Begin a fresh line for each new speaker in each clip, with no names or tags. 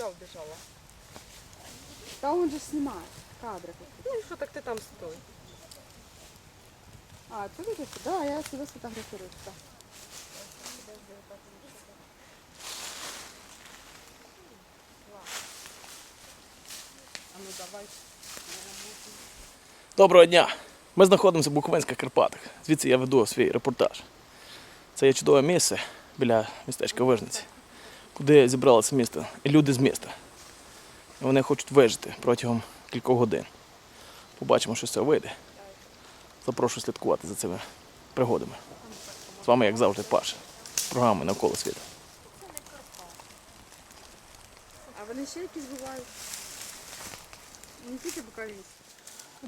куда убежала?
Да он же снимает кадры.
Ну и что, так ты там стой.
А, ты видишь? Да, я сюда сфотографирую. Да.
А ну давай.
Доброго дня! Ми знаходимося в Буковинських Карпатах. Звідси я веду свій репортаж. Це є чудове місце біля містечка Вижниці, куди зібралося місто і люди з міста. І вони хочуть вижити протягом кількох годин. Побачимо, що з цього вийде. Запрошую слідкувати за цими пригодами. З вами, як завжди, Паша. Програми навколо світу.
А вони ще якісь бувають? Не тільки бокаліст.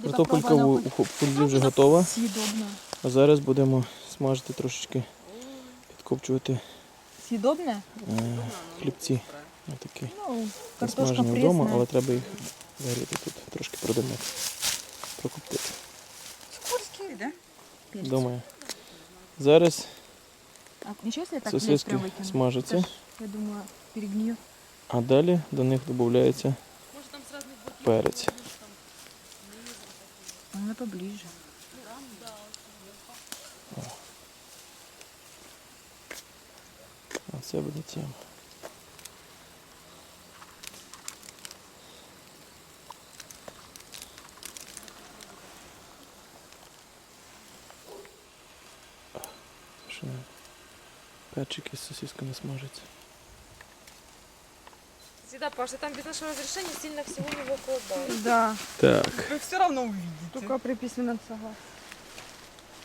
Картопелька у у вже готова. А зараз будемо смажити трошечки, підкопчувати
Съедобно?
е, хлібці. Отакі.
Ну, картошка
Насмажені вдома,
пресная.
але треба їх загріти тут, трошки продимити, прокоптити.
Скользкие, да? Перец.
Думаю. Зараз
А ничего, если я так лезть
сосиски
прям выкину?
смажаться,
Это ж, Я думаю, перегниет.
а далі до них додається перець.
Она поближе.
А це буде тема. Що? Перчики з сосисками смажаться.
Всегда, Паша, там без нашего разрешения сильно всего не выкладывай.
Да,
Так.
Вы все равно увидите.
только при письменном согласии.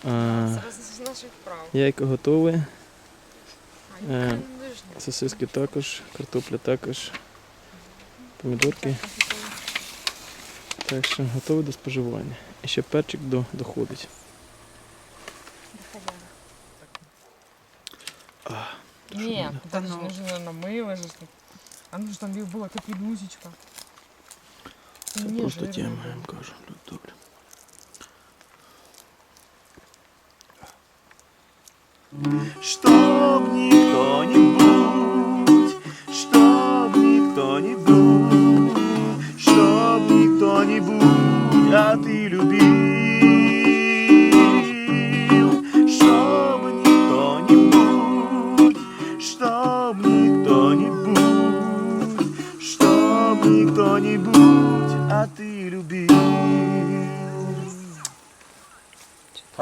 А,
С наших прав.
яйко готове. Сосиски також, картопля також, помідорки. Так що готові до споживання. І ще перчик до, доходить.
Нет,
надо?
там нужно намыло же. А ну же там была как пелюсечка.
Це просто тема, я вам кажу. Добре.
Чтоб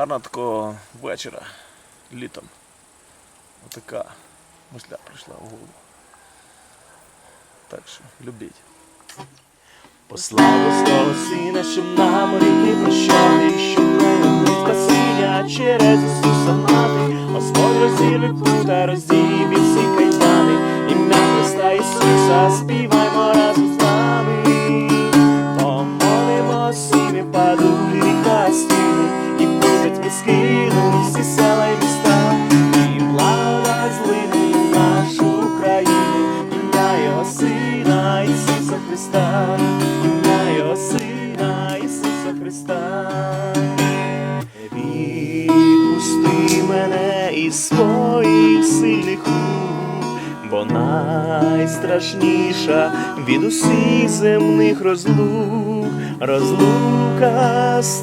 Гарного такого вечора літом. Отака мисля прийшла в голову. Так що любіть.
Послав свого сина, щоб нам ріки прощати, щоб ми спасіння через Ісуса мати. Господь розірве пута, роздіє всі кайдани, ім'я Христа Ісуса, співаймо разом з нами. Помолимось, і падуть Христа, ім'я Його Сина Ісуса Христа. Відпусти мене із своїх сильних рук, бо найстрашніша від усіх земних розлук, розлука з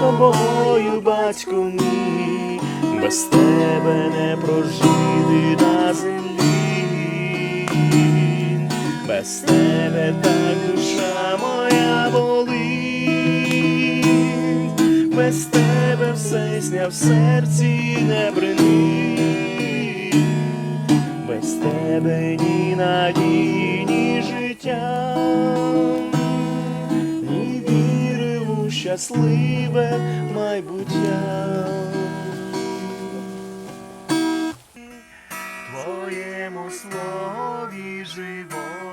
тобою, батько мій, без тебе не прожити на землі, без тебе так душа моя болить, без тебе все сня в серці не бренить, без тебе ні надії, ні життя. І віри у щасливе майбуття. Твоєму слові живому,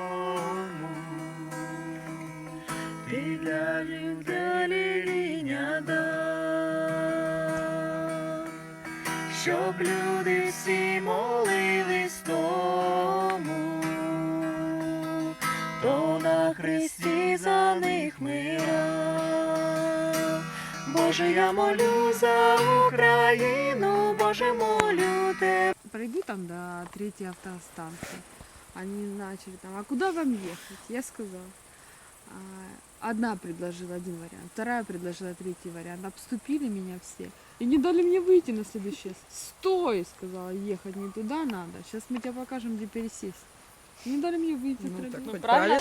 щоб люди всі молились тому, то на Христі за них мира. Боже, я молю за Україну, Боже, молю тебе.
Пройди там до третьей автостанции. Они начали там, а куда вам ехать? Я сказала. А, Одна предложила один вариант, вторая предложила третий вариант. Обступили меня все. И не дали мне выйти на следующий. Стой, сказала, ехать не туда надо. Сейчас мы тебе покажем, где пересесть. Не дали мне выйти.
Ну,
трое
так
было.
хоть правильно.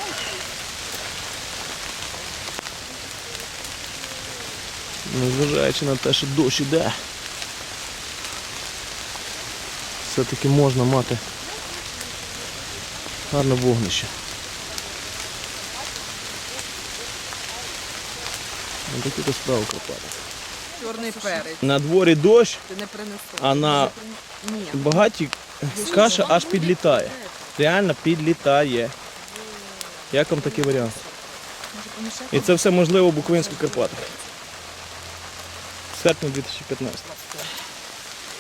Незважаючи на те, що дощ іде, все-таки можна мати гарне вогнище. Ось такі то справи в Карпатах.
Чорний перець.
На дворі дощ,
Ти не
а на
Ні.
багаті каша аж підлітає. Реально підлітає. Як вам такий варіант? І це все можливо в Буковинських Карпатах. Серпня 2015.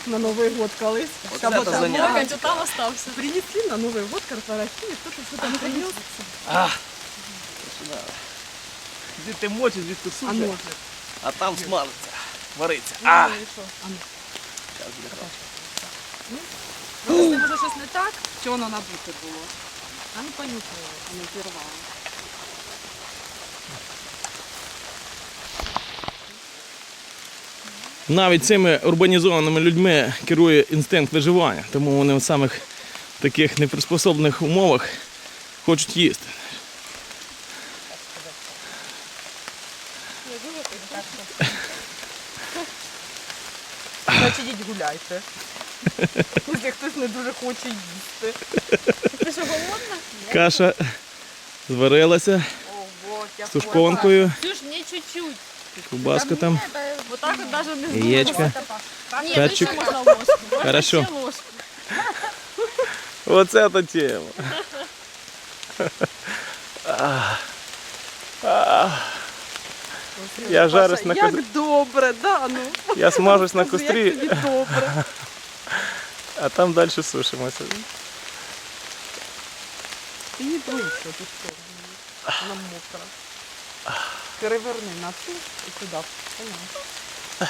На Новий год колись.
Оце то заняття.
там остався. Принесли на Новий год корпоративі, хто-то що там принес.
Звідти мочі, звідти
А
суші,
ну.
а там смалиться, вариться.
А,
А!
і що? Якщо може щось не так, що воно набуте було? А ну понюхай, а не зірвало.
Навіть цими урбанізованими людьми керує інстинкт виживання, тому вони в самих таких неприспособлених умовах хочуть їсти.
Гуляйте. Якщо хтось не дуже хоче їсти.
Ты что, голодна?
Каша зварилася
Ого, я
з тушконкою,
Ксюш, мне чуть-чуть.
кубаска там,
Вот так вот даже не
яєчка.
Нет,
Перчик.
еще можно ложку. Можно
Хорошо.
еще ложку.
Оце та тема. А. А. Я жарюсь на
Як добре, да, ну.
Я смажусь на
Як
кострі,
тобі добре.
а там далі сушимося.
Не близько, ти що? Вона мокра. Переверни на ту і туди. Понятно.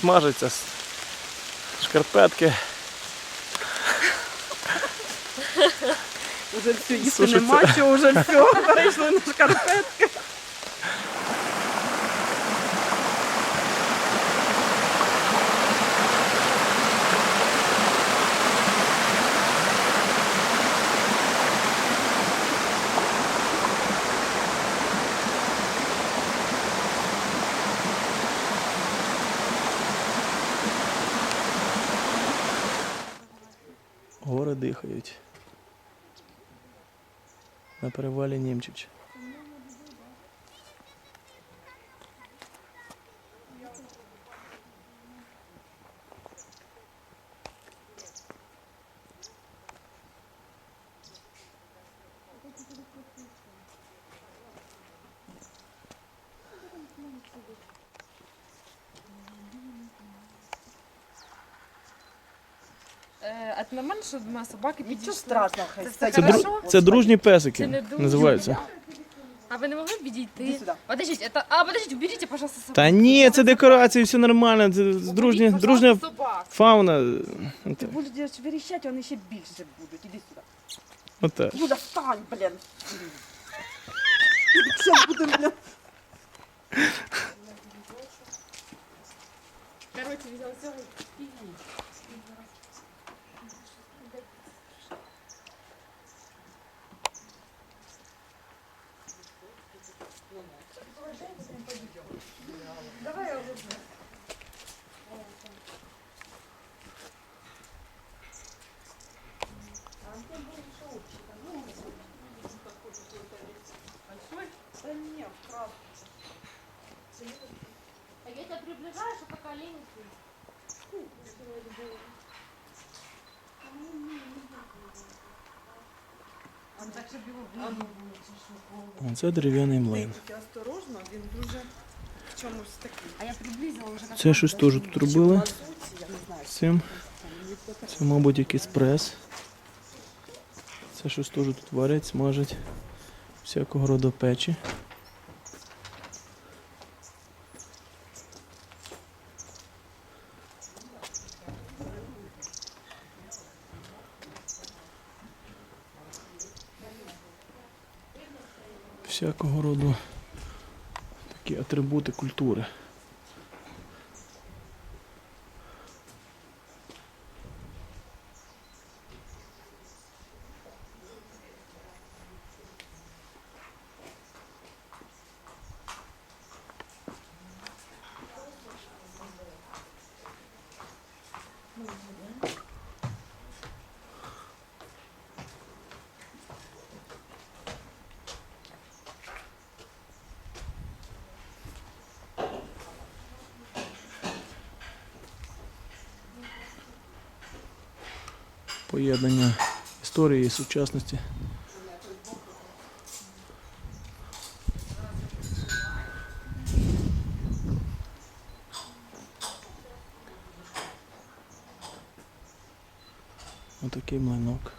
Смажиться шкарпетки.
Уже все, їсти нема чого, вже все, перейшли на шкарпетки.
Гори. На перевалі Німчич.
А це нормально, що двома собаки
Нічого страшного, хай
Це
стоять.
Це,
Хорошо.
дру... це дружні песики
Це не
називаються.
А ви не могли б?
Іди сюди.
Подождите, это... А, подождите, уберите, пожалуйста, собаку.
Та ні, це декорації, все нормально. Це дружня,
Уберіть,
дружня
пожалуйста, собак.
фауна.
Ти будеш верещати, вони ще більше будуть. Іди сюди.
Отак.
Юля, встань, блін. Зараз будемо, блін.
Короче, взял все. А я тебя приближаю, что пока олень
Це дерев'яний млин.
Тільки осторожно, він дуже в чомусь такий.
А я приблизила дерев'яний млин.
Це щось теж тут робили цим. Це, мабуть, якийсь прес. Це щось теж тут варять, смажать. Всякого роду печі. Всякого роду такі атрибути культури. Поєднання історії і сучасності. Отакий млинок.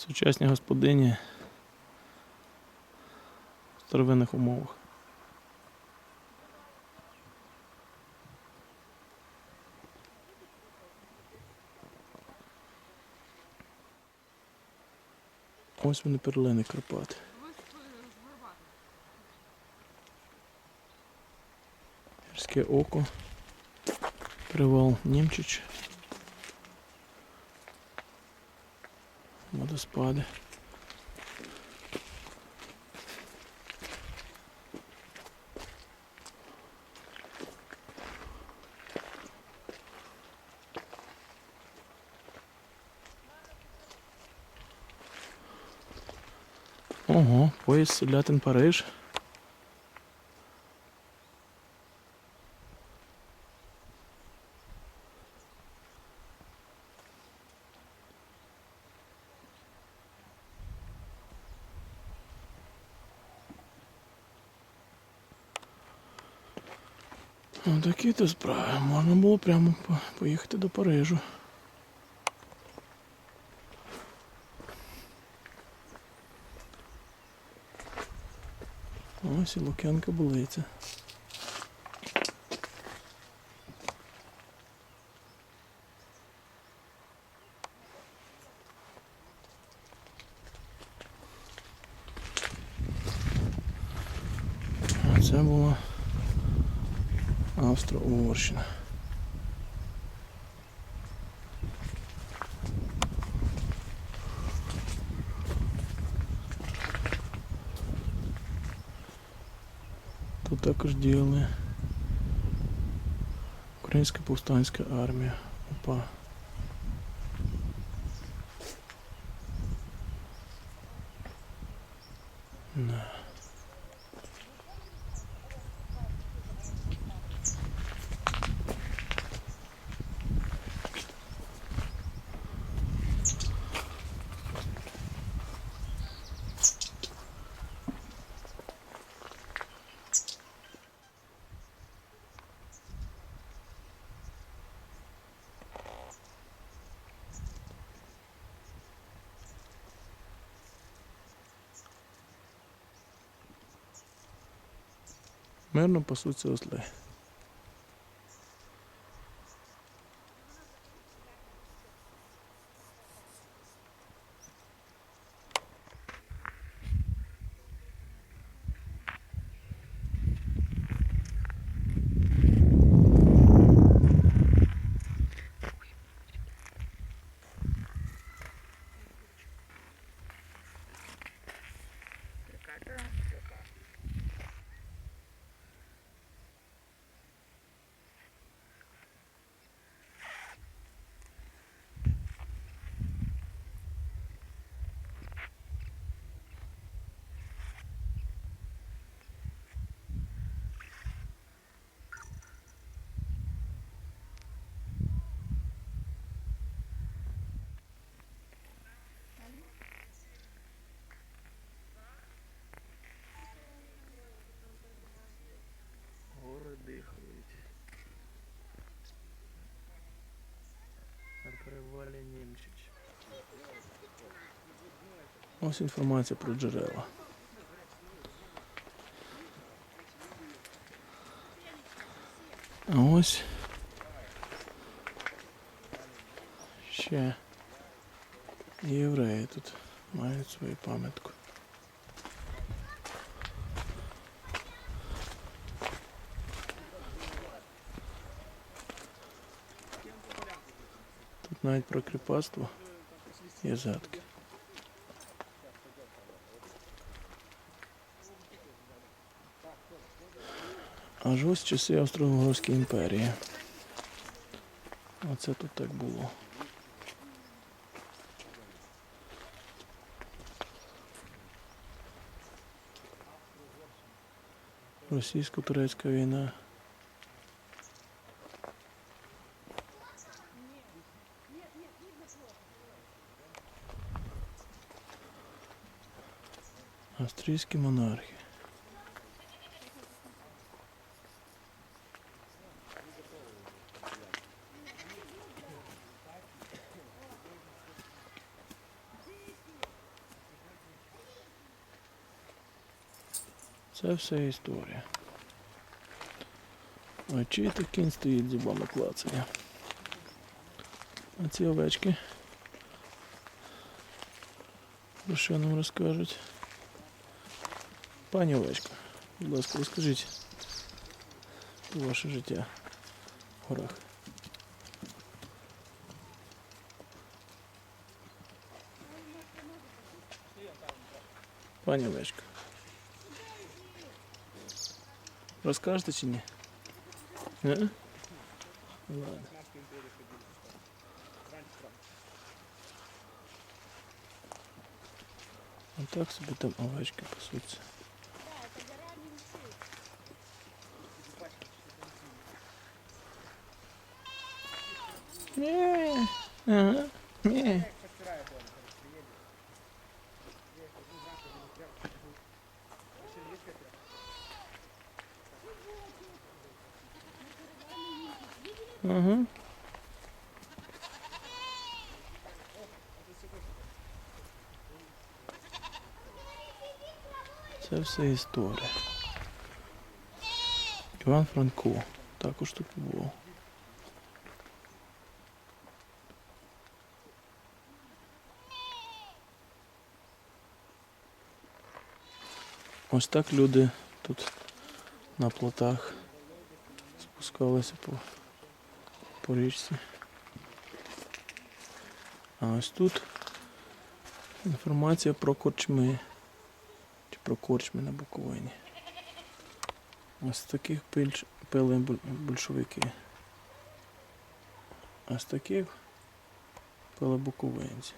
Сучасні господині в старовинних умовах. Ось вони перлини Карпат. Гірське око. Привал Німчич. Водоспади. Ого, поїзд Селятин Париж. Ну, справи. Можна було прямо поїхати до Парижу. Ось і Лук'янка болиться. Це була Австро-Угорщина. Тут також діяли Українська повстанська армія. УПА. Мирно пасуться осли. Ось інформація про джерела. А ось ще євреї тут мають свою пам'ятку. Тут навіть про кріпацтво є згадки. Аж ось часи Австро-Угорської імперії. Оце тут так було. Російсько-турецька війна. Австрійські монархи. Це все історія. А чий то кінь стоїть зубами клацає. А ці овечки. Про що нам розкажуть? Пані овечка, будь ласка, розкажіть ваше життя в горах. Пані овечка. Розкажете чи ні? Не? Ладно. А так собі там овечки пасуться. Ні. Ага. Це все історія. Іван Франко також тут був. Ось так люди тут на плотах спускалися по, по річці. А ось тут інформація про корчми. Про корчми на Буковині. Ось таких пильч, пили большевики. А з таких пили буковинці.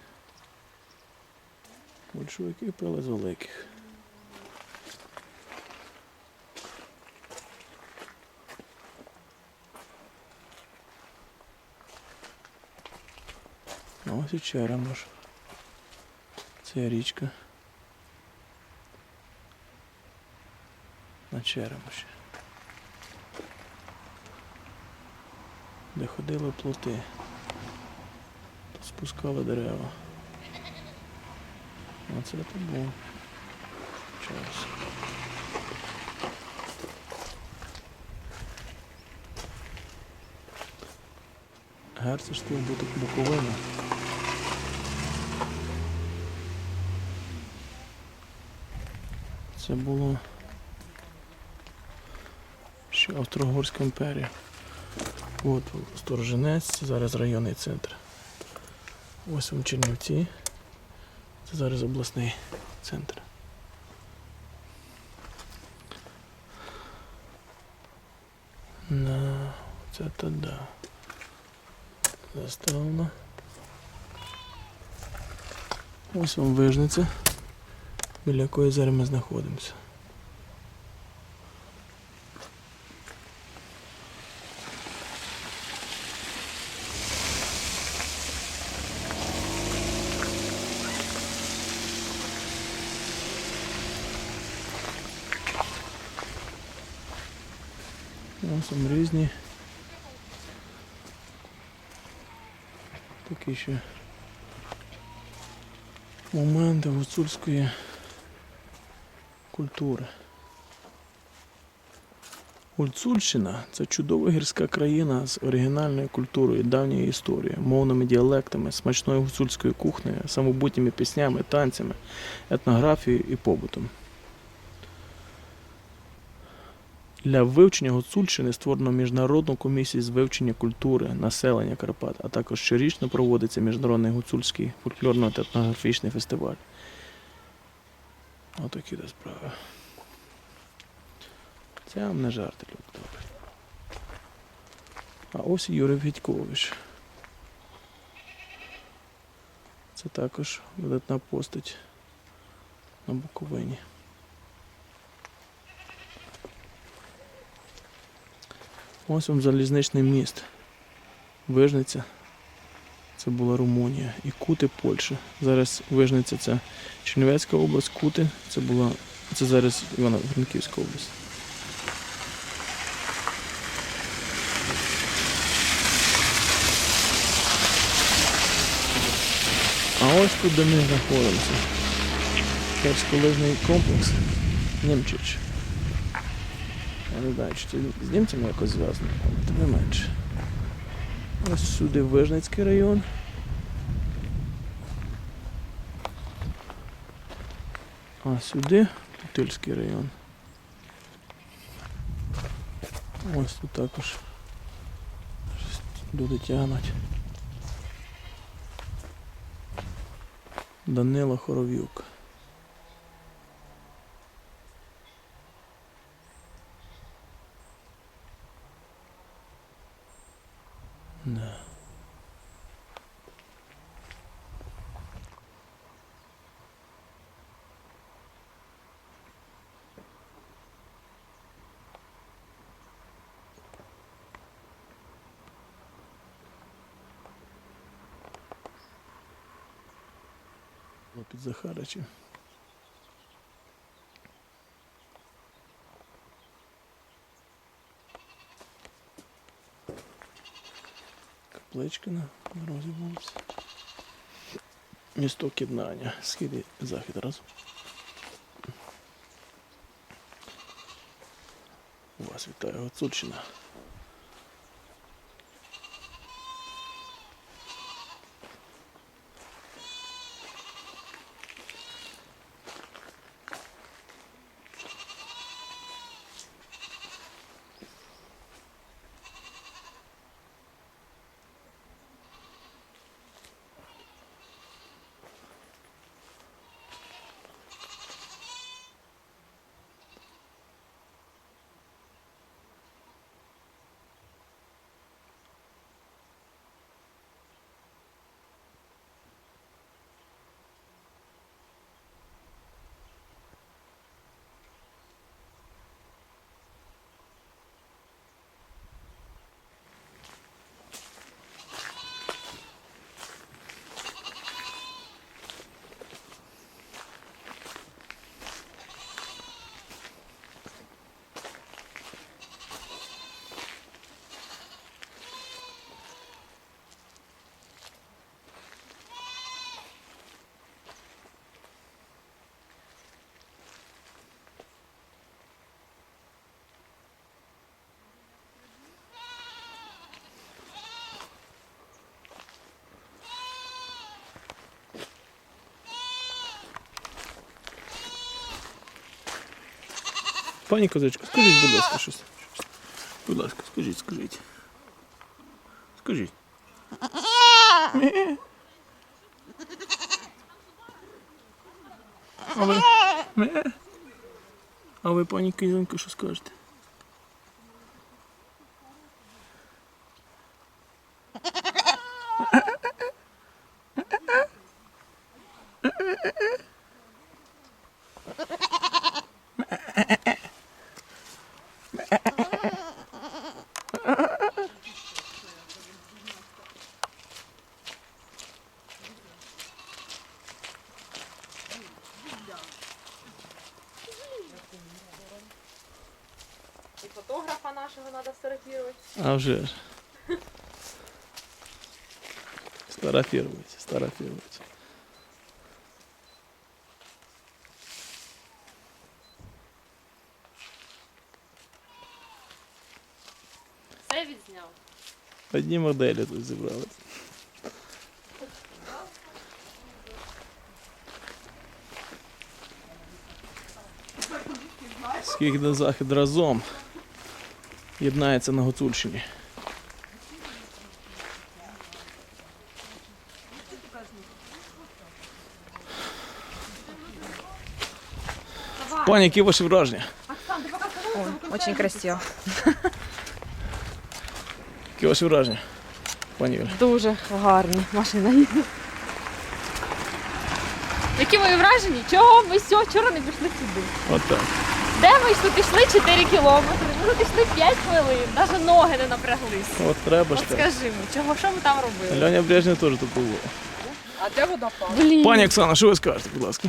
Большевики пили з великих. Ну, ось і Черемош. Це річка. На Черемоші. Де ходили плоти. Тут спускали дерева. Оце то був час. Герцогство бути Буковина. Це було ще Австро-Угорська імперія. От Сторожинець, зараз районний центр. Ось вам Чернівці. Це зараз обласний центр. На, це то да. Заставлено. Ось вам вижниця, біля якої зараз ми знаходимося. Там різні. Такі ще моменти гуцульської культури. Гуцульщина це чудова гірська країна з оригінальною культурою, давньою історією, мовними діалектами, смачною гуцульською кухнею, самобутніми піснями, танцями, етнографією і побутом. Для вивчення Гуцульщини створено міжнародну комісію з вивчення культури, населення Карпат, а також щорічно проводиться міжнародний гуцульський фольклорно та етнографічний фестиваль. Отакі то справи. Це вам не жарти, люди добрі. А ось Юрій Вітькович. Це також видатна постать на Буковині. Ось вам залізничний міст. Вижниця. Це була Румунія. І Кути Польща. Зараз Вижниця це Чернівецька область, Кути це була. Це зараз Івано-Франківська область. А ось тут де ми знаходимося. Гірськолижний комплекс Німчич. Не знаю, чи з німцями якось зв'язано, але тим не менше. Ось сюди Вижницький район. А сюди Путильський район. Ось тут також щось люди тягнуть. Данила Хоров'юк. Да. Під Капличка на дорозі вулиці. Місто Кіднання. Схід і захід разом. Вас вітає Гуцульщина. Пані козачко, скажіть, будь ласка, щось. Будь ласка, скажіть, скажіть. Скажіть. А ви? Ме. А ви, пані кизонько, що скажете?
І
А вже ж. Старофируйте, старофируйте. Все відзняв. Одні моделі тут зібрались. Скільки до захід разом. Єднається на Гуцульщині. Пані, які ваші враження?
Очень красиво.
Які ваші враження? Пані Юля.
Дуже гарні машина їде. Які мої враження? Чого ми сьо- вчора не пішли сюди?
От так.
Де ми йшли? Пішли 4 кілометри, ми тут йшли 5 хвилин, навіть ноги не напряглись.
От треба ж
От
так.
скажи мені, чого, що ми там робили?
Льоня Брежнєв теж тут був.
А де водопад?
Блін.
Пані Оксана, що ви скажете, будь ласка?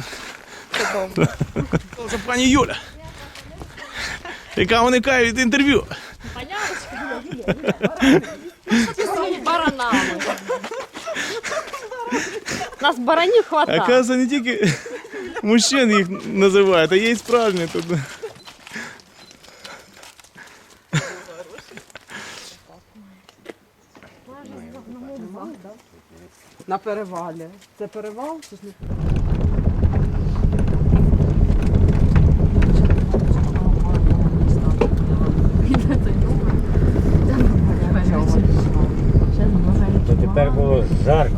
Це пані Юля. Яка уникає від інтерв'ю.
З баранами. Нас баранів хватає.
Оказується, не тільки мужчин їх називають, а є і справжні тут.
На перевалі. Це перевал? Це ж не
перевал. тепер було жарко,